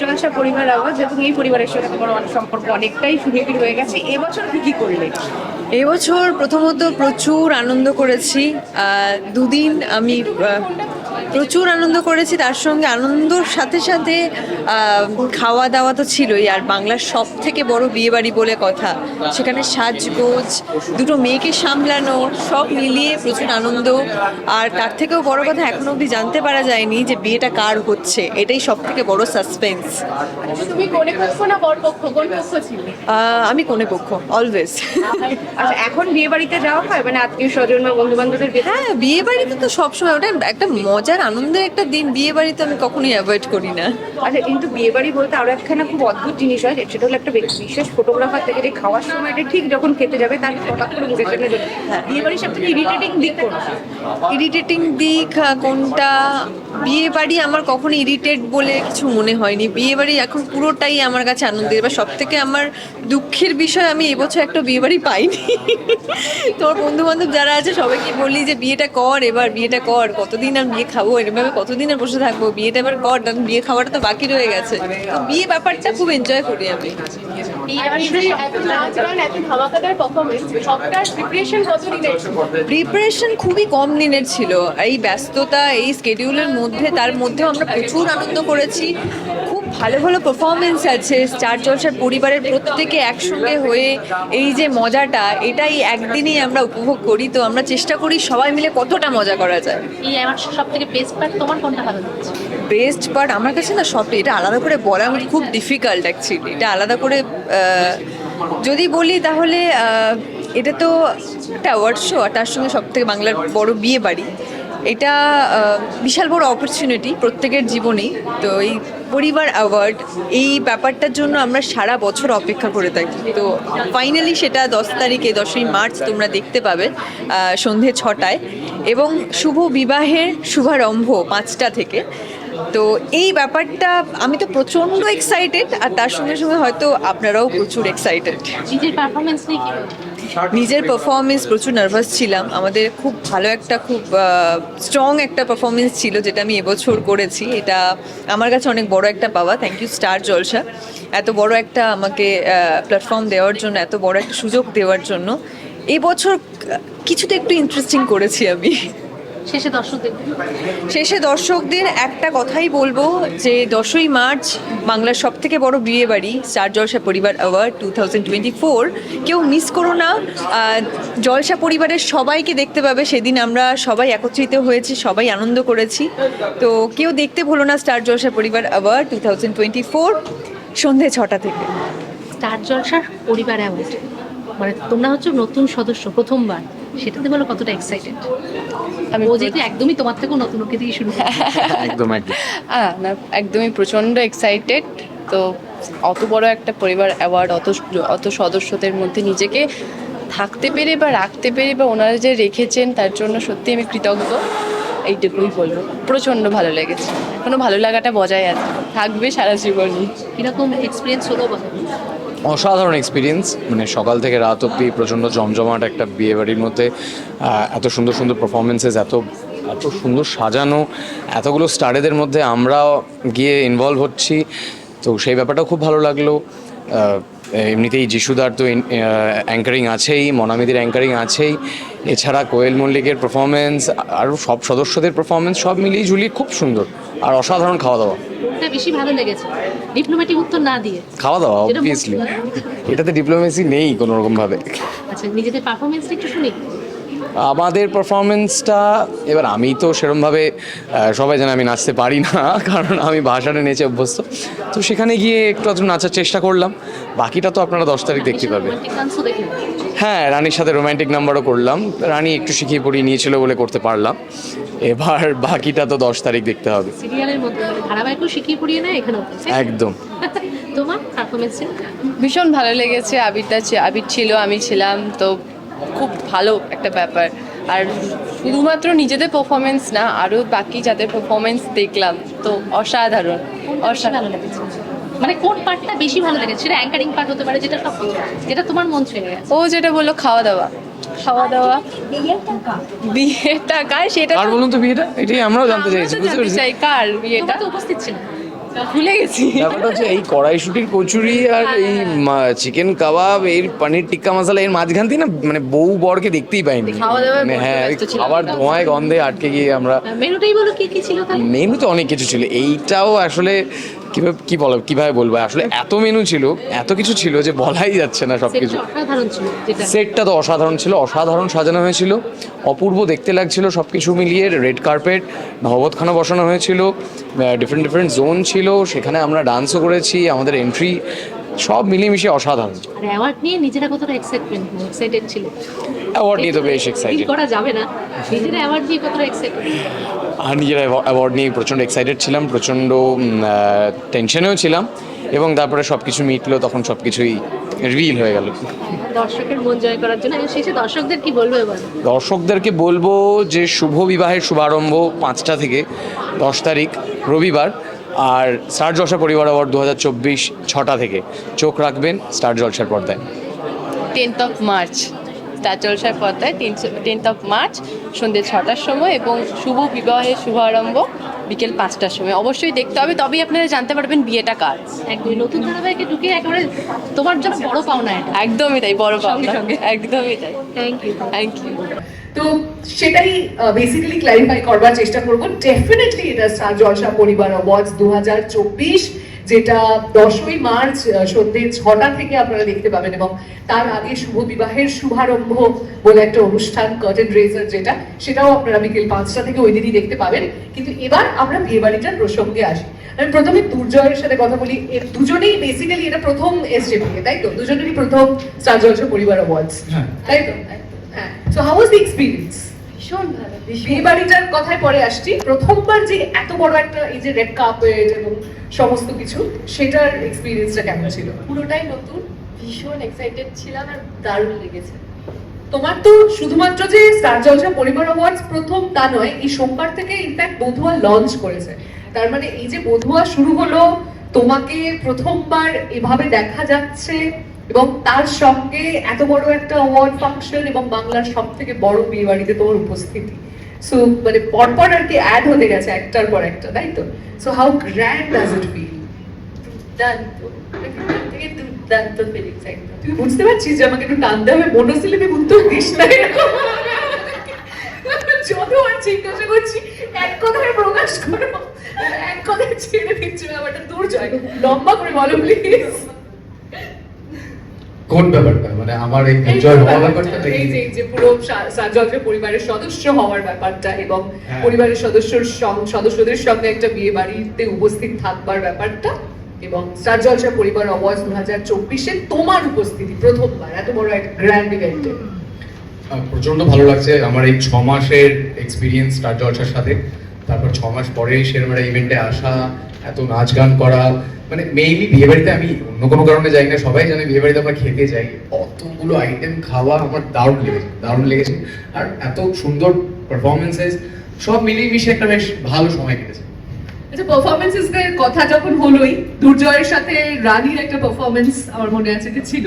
জলসা পরিবার এই পরিবারের তোমার সম্পর্ক অনেকটাই সুনিবিড় হয়ে গেছে। এবছর কি কি করলে? এবছর প্রথমত প্রচুর আনন্দ করেছি। দুদিন আমি প্রচুর আনন্দ করেছি তার সঙ্গে আনন্দর সাথে সাথে খাওয়া দাওয়া তো ছিলই আর বাংলার সব থেকে বড় বিয়েবাড়ি বলে কথা। সেখানে সাজগোজ দুটো মেয়েকে সামলানো সব মিলিয়ে প্রচুর আনন্দ। আর তার থেকেও বড় কথা এখনও অবধি জানতে পারা যায়নি যে বিয়েটা কার হচ্ছে। এটাই সব থেকে বড় সাসপেন্স তুমি কোনে পক্ষ না বর কোন পক্ষ ছিলে? আমি কোনে পক্ষ? অলওয়েজ আচ্ছা এখন বিয়ে বাড়িতে যাওয়া হয়? মানে আত্মীয় স্বজন বা বন্ধু বান্ধবদের হ্যাঁ বিয়ে বাড়িতে তো সবসময় ওটা একটা মজার আনন্দের একটা দিন বিয়ে বাড়িতে আমি কখনোই অ্যাভয়েড করি না। আচ্ছা কিন্তু বিয়ে বাড়ি বলতে আরও একখানা খুব অদ্ভুত জিনিস হয় সেটা হলো একটা বিশেষ ফটোগ্রাফার থেকে যে খাওয়ার সময়টা ঠিক যখন খেতে যাবে তার হঠাৎ করে মুখে চলে- বিয়ে বাড়ির সব থেকে ইরিটেটিং দিক কোনটা? ইরিটেটিং দিক কোনটা? বিয়ে বাড়ি আমার কখনো ইরিটেট বলে কিছু মনে হয়নি। বিয়ে বাড়ি এখন পুরোটাই আমার কাছে আনন্দের। এবার সব থেকে আমার দুঃখের বিষয় আমি এবছর একটা বিয়ে বাড়ি পাইনি। তোর বন্ধু বান্ধব যারা আছে সবাইকে বললি যে বিয়েটা কর এবার বিয়েটা কর। কতদিন আর বিয়ে খাব? এরভাবে কতদিন আর বসে থাকব? বিয়েটা এবার কর কারণ বিয়ে খাওয়াটা তো বাকি রয়ে গেছে। তো বিয়ে ব্যাপারটা খুব এনজয় করি আমি। প্রিপারেশন খুবই কম দিনের ছিল। এই ব্যস্ততা এই স্কেডিউলের মধ্যে তার মধ্যেও আমরা প্রচুর আনন্দ করেছি। খুব ভালো ভালো পারফরমেন্স আছে স্টার জলসার পরিবারের প্রত্যেকে একসঙ্গে হয়ে এই যে মজাটা এটাই একদিনই আমরা উপভোগ করি। তো আমরা চেষ্টা করি সবাই মিলে কতটা মজা করা যায়। এই আমার সব থেকে বেস্ট পার্ট তোমার কোনটা ভালো লেগেছে? বেস্ট পার্ট আমার কাছে না সবটা এটা আলাদা করে বলা আমার খুব ডিফিকাল্ট অ্যাকচুয়ালি এটা আলাদা করে যদি বলি তাহলে এটা তো একটা অ্যাওয়ার্ড শো আর তার সঙ্গে সব থেকে বাংলার বড় বিয়ে বাড়ি। এটা বিশাল বড় অপরচুনিটি প্রত্যেকের জীবনেই। তো এই পরিবার অ্যাওয়ার্ড এই ব্যাপারটার জন্য আমরা সারা বছর অপেক্ষা করে থাকি। তো ফাইনালি সেটা দশ তারিখে, দশই মার্চ তোমরা দেখতে পাবে সন্ধে ছটায়। এবং শুভ বিবাহের শুভারম্ভ পাঁচটা থেকে। তো এই ব্যাপারটা আমি তো প্রচণ্ড এক্সাইটেড আর তার সঙ্গে সঙ্গে হয়তো আপনারাও প্রচুর এক্সাইটেড নিজের পারফরমেন্স নিয়ে? নিজের পারফরমেন্স প্রচুর নার্ভাস ছিলাম। আমাদের খুব ভালো একটা খুব স্ট্রং একটা পারফরমেন্স ছিল যেটা আমি এবছর করেছি। এটা আমার কাছে অনেক বড় একটা পাওয়া। থ্যাংক ইউ স্টার জলসা এত বড় একটা আমাকে প্ল্যাটফর্ম দেওয়ার জন্য এত বড় একটা সুযোগ দেওয়ার জন্য। এবছর কিছুটা একটু ইন্টারেস্টিং করেছি আমি। শেষে দর্শকদের। শেষে দর্শকদের একটা কথাই বলব যে দশই মার্চ বাংলার সব থেকে বড় বিয়ে বাড়ি Star Jalsha Parivar award two thousand twenty four. কেউ মিস করো না জলসা পরিবারের সবাইকে দেখতে পাবে। সেদিন আমরা সবাই একত্রিত হয়েছি সবাই আনন্দ করেছি। তো কেউ দেখতে ভুলো না Star Jalsha Parivar award two thousand twenty four সন্ধে ছটা থেকে। স্টার জলসার পরিবার অ্যাওয়ার্ড মানে তোমরা হচ্ছে নতুন সদস্য প্রথমবার। সেটাতে বলো কতটা এক্সাইটেড আমি ও যেহেতু একদমই তোমার থেকেও নতুন ওকে দিয়ে শুরু। একদম একদম। হ্যাঁ না একদমই প্রচণ্ড এক্সাইটেড তো অত বড় একটা পরিবার অ্যাওয়ার্ড অত অত সদস্যদের মধ্যে নিজেকে থাকতে পেরে বা রাখতে পেরে বা ওনারা যে রেখেছেন তার জন্য সত্যি আমি কৃতজ্ঞ। এইটুকুই বলব। প্রচণ্ড ভালো লেগেছে। এখনও ভালো লাগাটা বজায় আছে। থাকবে সারা জীবনই। কীরকম এক্সপিরিয়েন্স হলো বলো? অসাধারণ এক্সপিরিয়েন্স মানে সকাল থেকে রাত অব্দি প্রচণ্ড জমজমাট একটা বিয়ে বাড়ির মধ্যে এত সুন্দর সুন্দর পারফরমেন্সেস এত এত সুন্দর সাজানো, এতগুলো স্টারেদের মধ্যে আমরা গিয়ে ইনভলভ হচ্ছি। তো সেই ব্যাপারটাও খুব ভালো লাগল। এমনিতেই যিশুদার তো অ্যাঙ্কারিং আছেই, মনামিদির অ্যাঙ্কারিং আছেই। এছাড়া কোয়েল মল্লিকের পারফরমেন্স আরও সব সদস্যদের পারফরমেন্স সব মিলিয়ে ঝুলিয়ে খুব সুন্দর, আর অসাধারণ খাওয়া দাওয়া। বেশি ভালো লেগেছে। ডিপ্লোম্যাটিক উত্তর না দিয়ে। খাওয়া দাওয়া অবভিয়াসলি এটাতে ডিপ্লোমেসি নেই কোনো রকম ভাবে আচ্ছা নিজেদের পারফরমেন্সটা একটু শুনি। আমাদের পারফরমেন্সটা এবার আমি তো সেরমভাবে সবাই জানে আমি নাচতে পারি না কারণ আমি ভাষাটা নেচে অভ্যস্ত। তো সেখানে গিয়ে একটু আধটু নাচার চেষ্টা করলাম। বাকিটা তো আপনারা দশ তারিখ দেখতে পাবে রোমান্টিক ডান্সও দেখে হ্যাঁ রানীর সাথে রোম্যান্টিক নাম্বারও করলাম। রানী একটু শিখিয়ে পড়িয়ে নিয়েছিল বলে করতে পারলাম। এবার বাকিটা তো দশ তারিখ দেখতে হবে। সিরিয়ালের মধ্যে মানে একদম। তোমার ভীষণ ভালো লেগেছে আবিরটা আবির ছিল আমি ছিলাম। তো খুব ভালো একটা ব্যাপার। আর শুধুমাত্র নিজেদের পারফরমেন্স না আরও বাকি যাদের পারফরমেন্স দেখলাম তো অসাধারণ অসাধারণ। মানে কোন পার্টটা বেশি ভালো লেগেছে? সেটা অ্যাঙ্কারিং পার্ট হতে পারে যেটা সব যেটা তোমার মন ছুঁয়ে গেছে। ও যেটা বলল খাওয়া দাওয়া খাওয়া দাওয়া বিয়ের টাকা? সেটা আর বলুন তো বিয়েটা এটাই আমরাও জানতে চাইছি বুঝতে পেরেছি। কার বিয়েটা? উপস্থিত ছিল। ভুলে গেছি। ব্যাপারটা হচ্ছে এই কড়াইশুটির কচুরি আর এই চিকেন কাবাব এর পনির টিক্কা মশলা এর মাঝখান থেকে না মানে বউ বরকে দেখতেই পাইনি। মানে হ্যাঁ খাবার ধোঁয়ায় গন্ধে আটকে গিয়ে আমরা মেনুটাই বলো কি কি ছিল মেনু তো অনেক কিছু ছিল। এইটাও আসলে কীভাবে কি বলো কীভাবে বলব? আসলে এত মেনু ছিল এত কিছু ছিল যে বলাই যাচ্ছে না ছিল যেটা সেটটা তো অসাধারণ ছিল অসাধারণ সাজানো হয়েছিল। অপূর্ব দেখতে লাগছিল সব কিছু মিলিয়ে রেড কার্পেট নববতখানা বসানো হয়েছিল ডিফারেন্ট ডিফারেন্ট জোন ছিল সেখানে আমরা ডান্সও করেছি আমাদের এন্ট্রি সব মিলিয়ে মিশিয়ে অসাধারণ অ্যাওয়ার্ড নিয়ে নিজেরা কতটা এক্সাইটেড ছিল? অ্যাওয়ার্ড নিয়ে তো বেশ এক্সাইটেড করা যাবে না। নিজেরা অ্যাওয়ার্ড নিয়ে কতটা এক্সাইটেড আর নিজের অ্যাওয়ার্ড নিয়ে প্রচণ্ড এক্সাইটেড ছিলাম প্রচণ্ড টেনশনেও ছিলাম এবং তারপরে সব কিছু মিটলো তখন সব কিছুই রিল হয়ে গেল। দর্শকের মন জয় করার জন্য শেষে দর্শকদের কি বলব এবার? দর্শকদেরকে বলব যে শুভ বিবাহের শুভারম্ভ পাঁচটা থেকে দশ তারিখ রবিবার আর স্টার জলসা পরিবার অ্যাওয়ার্ড দু হাজার চব্বিশ ছটা থেকে। চোখ রাখবেন স্টার জলসার পর্দায়। টেন্থ অফ মার্চ স্টার জলসার পর্দায় টেন্থ অফ মার্চ সন্ধ্যে ছটার সময় এবং শুভ বিবাহের শুভারম্ভ বিকেল পাঁচটার সময়। অবশ্যই দেখতে হবে তবেই আপনারা জানতে পারবেন বিয়েটা কার। একদমই। নতুন ধারাবাহিকে ঢুকে একেবারে তোমার জন্য বড় পাওনা এটা। একদমই তাই বড় পাওনা। একদমই তাই। থ্যাংক ইউ থ্যাংক ইউ তো সেটাই বেসিক্যালি ক্ল্যারিফাই করবার চেষ্টা করব। ডেফিনেটলি এটা স্টার জলসা পরিবার অ্যাওয়ার্ডস দু যেটা দশই মার্চ সন্ধ্যে ছটা থেকে আপনারা দেখতে পাবেন এবং তার আগে শুভ বিবাহের শুভারম্ভ বলে একটা অনুষ্ঠান কটেন রেজার যেটা সেটাও আপনারা বিকেল পাঁচটা থেকে ওই দিনই দেখতে পাবেন। কিন্তু এবার আমরা বিয়ে বাড়িটার প্রসঙ্গে আসি। আমি প্রথমে দুর্জয়ের সাথে কথা বলি। দুজনেই বেসিক্যালি এটা প্রথম এসছে বিয়ে তাই তো? দুজনেরই প্রথম স্টার জলসা পরিবার অ্যাওয়ার্ডস তাই তো? হ্যাঁ। So how was the experience ভীষণ বিয়ে বাড়িটার কথায় পরে আসছি। প্রথমবার যে এত বড় একটা এই যে রেড কার্পেট এবং সমস্ত কিছু সেটার এক্সপিরিয়েন্সটা কেমন ছিল? পুরোটাই নতুন ভীষণ এক্সাইটেড ছিলাম আর দারুণ লেগেছে। তোমার তো শুধুমাত্র যে স্টার জলসা পরিবার অ্যাওয়ার্ডস প্রথম তা নয় এই সোমবার থেকে ইনফ্যাক্ট বধুয়া লঞ্চ করেছে। তার মানে এই যে বধুয়া শুরু হলো তোমাকে প্রথমবার এভাবে দেখা যাচ্ছে এবং তার সঙ্গে এত বড় একটা অ্যাওয়ার্ড ফাংশন এবং বাংলার সব থেকে বড় বিয়ে বাড়িতে তোমার উপস্থিতি। সো মানে পরপর আর কি অ্যাড হতে গেছে একটার পর একটা তাই তো? So how grand does it feel দুর্দান্ত। দুর্দান্ত ফিলিংস একদম। তুই বুঝতে পারছিস যে আমাকে একটু টানতে হবে? মনোসিলেবে উত্তর দিস না এরকম। যতবার জিজ্ঞাসা করছি এক কথায় প্রকাশ করো। এক কথায় ছেড়ে দিচ্ছি ব্যাপারটা। দুর্জয় লম্বা করে বলো প্লিজ কোন ব্যাপারটা? মানে আমার এই এনজয় হওয়া ব্যাপারটা এই যে যে। পুরো সাজলের পরিবারের সদস্য হওয়ার ব্যাপারটা এবং হ্যাঁ। পরিবারের সদস্যর সদস্যদের সঙ্গে একটা বিয়ে বাড়িতে উপস্থিত থাকবার ব্যাপারটা এবং স্টার জলসা পরিবার অ্যাওয়ার্ডস দু হাজার চব্বিশে তোমার উপস্থিতি প্রথমবার এত বড় একটা গ্র্যান্ড ইভেন্টে প্রচণ্ড ভালো লাগছে। আমার এই ছ মাসের এক্সপিরিয়েন্স স্টার জলসার সাথে। তারপর ছ মাস পরে সেরকম ইভেন্টে আসা এত নাচ গান করা মানে মেইনলি বিয়ে বাড়িতে আমি অন্য কোনো কারণে যাই না, সবাই জানে বিয়ে বাড়িতে আমরা খেতে যাই। অতগুলো আইটেম খাওয়া আমার দারুণ লেগেছে দারুণ লেগেছে। আর এত সুন্দর পারফরমেন্সেস সব মিলিয়ে মিশে একটা বেশ ভালো সময় কেটেছে। আচ্ছা পারফরমেন্সেস এর কথা যখন হলোই, দুর্জয়ের সাথে রানীর একটা পারফরমেন্স আমার মনে আছে যে ছিল।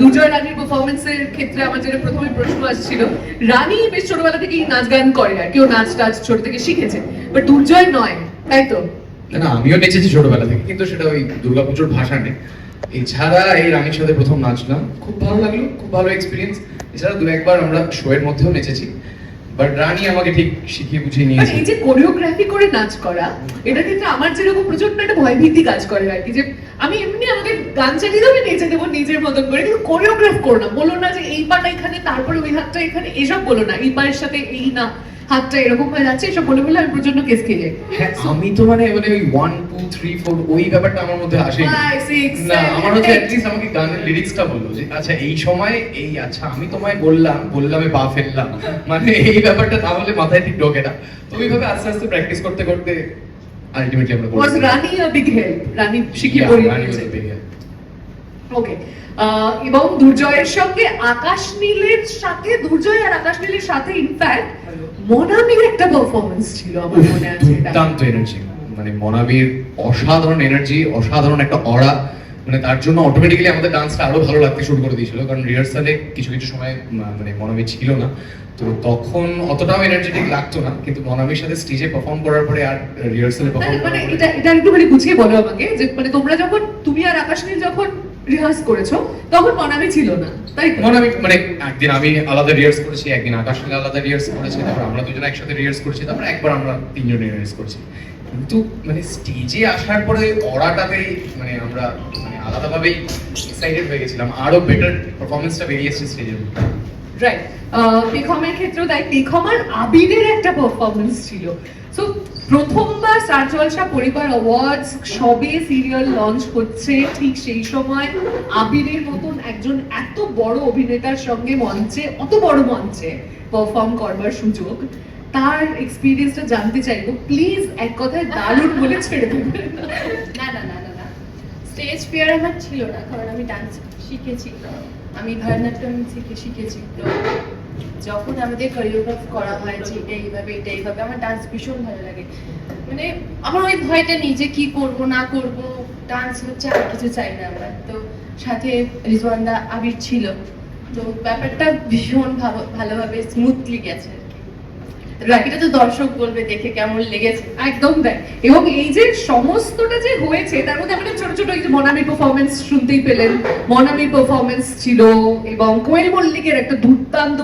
দুর্জয় রানীর পারফরমেন্সের ক্ষেত্রে আমার যেটা প্রথমে প্রশ্ন আসছিল, রানী বেশ ছোটবেলা থেকেই নাচ গান করে আর কেউ নাচ টাচ ছোট থেকে শিখেছে। বাট দুর্জয় নয়, তাই তো? না আমিও নেচেছি ছোটবেলা থেকে কিন্তু সেটা ওই দুর্গাপুজোর ভাষা নেই। এছাড়া এই রানীর সাথে প্রথম নাচলাম খুব ভালো লাগল খুব ভালো এক্সপিরিয়েন্স এছাড়া দু একবার আমরা শোয়ের মধ্যেও নেচেছি বাট রানী আমাকে ঠিক শিখিয়ে বুঝিয়ে মানে নিয়েছে। এই যে কোরিওগ্রাফি করে নাচ করা এটা কিন্তু আমার যেরকম প্রচণ্ড একটা ভয়ভীতি কাজ করে আর কি যে আমি এমনি আমাকে গান চালিয়ে দেবো নেচে দেবো নিজের মতন করে কিন্তু কোরিওগ্রাফ করো না। বলো না যে এই পাটা এখানে তারপরে ওই হাতটা এখানে এসব বলো না এই পায়ের সাথে এই না হাতটা এরকম হয়ে যাচ্ছে এসব বলে বলে আমি প্রচণ্ড কেস খেয়ে যাই। হ্যাঁ আমি তো মানে মানে ওই ওয়ান টু থ্রি ফোর ওই ব্যাপারটা আমার মধ্যে আসে না আমার হচ্ছে অ্যাটলিস্ট আমাকে গানের লিরিক্সটা বলল যে আচ্ছা এই সময় এই আচ্ছা আমি তোমায় বললাম বললামে পা ফেললাম। মানে এই ব্যাপারটা তাহলে মাথায় ঠিক ঢোকে না। তো ওইভাবে আস্তে আস্তে প্র্যাকটিস করতে করতে আলটিমেটলি আমরা রানী আ বিগ হেল্প রানী শিখিয়ে. ওকে এবং দুর্জয়ের সঙ্গে আকাশ নীলের সাথে দুর্জয় আর আকাশ নীলের সাথে ইনফ্যাক্ট মনামির একটা পারফরমেন্স ছিল আমার মনে আছে। দুর্দান্ত এনার্জি মানে মনাবির অসাধারণ এনার্জি অসাধারণ একটা অরা মানে তার জন্য অটোমেটিক্যালি আমাদের ডান্সটা আরও ভালো লাগতে শুরু করে দিয়েছিল কারণ রিহার্সালে কিছু কিছু সময় মানে মনামি ছিল না। তো তখন অতটাও এনার্জেটিক লাগতো না কিন্তু মনামির সাথে স্টেজে পারফর্ম করার পরে আর রিহার্সালে পারফর্ম মানে এটা এটা একটু মানে গুছিয়ে বলো আমাকে যে মানে তোমরা যখন তুমি আর আকাশ নীল যখন রিহার্স করেছ তখন মনামি ছিল না তাই মনামি মানে একদিন আমি আলাদা রিহার্স করেছি একদিন আকাশ আলাদা রিহার্স করেছি তারপর আমরা দুজন একসাথে রিহার্স করেছি তারপর একবার আমরা তিনজন রিহার্স করেছি। কিন্তু মানে স্টেজে আসার পরে অরাটাতেই মানে আমরা মানে আলাদাভাবেই এক্সাইটেড হয়ে গেছিলাম আরও বেটার পারফরমেন্সটা বেরিয়ে এসেছে স্টেজের রাইট পেখমের ক্ষেত্রেও তাই পেখম আর আবিরের একটা পারফরমেন্স ছিল। সো প্রথমবার স্টার জলসা পরিবার অ্যাওয়ার্ডস সবে সিরিয়াল লঞ্চ হচ্ছে ঠিক সেই সময়। আবিরের মতন একজন এত বড় অভিনেতার সঙ্গে মঞ্চে, অত বড় মঞ্চে পারফর্ম করবার সুযোগ। তার এক্সপিরিয়েন্সটা জানতে চাইব। প্লিজ এক কথায় দারুণ বলে ছেড়ে দেবেন। না না না না না। স্টেজ ফিয়ার আমার ছিল না, কারণ আমি ডান্স শিখেছি। আমি ভারতনাট্যম থেকে শিখেছি। তো যখন আমাদের কোরিওগ্রাফ করা হয় যে এটা এইভাবে এটা এইভাবে, আমার ডান্স ভীষণ ভালো লাগে। মানে আমার ওই ভয়টা যে কি করব, না করব ডান্স হচ্ছে আর কিছু চাই না আমার। তো সাথে রিজওয়ানদা আবির ছিল। তো ব্যাপারটা ভীষণ ভালোভাবে স্মুথলি গেছে। বাকিটা তো দর্শক বলবে, দেখে কেমন লেগেছে। একদম তাই এবং এই যে সমস্তটা যে হয়েছে, তার মধ্যে আমাদের ছোট ছোট এই যে পারফরমেন্স শুনতেই পেলেন। মনামির পারফরমেন্স ছিল, এবং কোয়েল মল্লিকের একটা দুর্দান্ত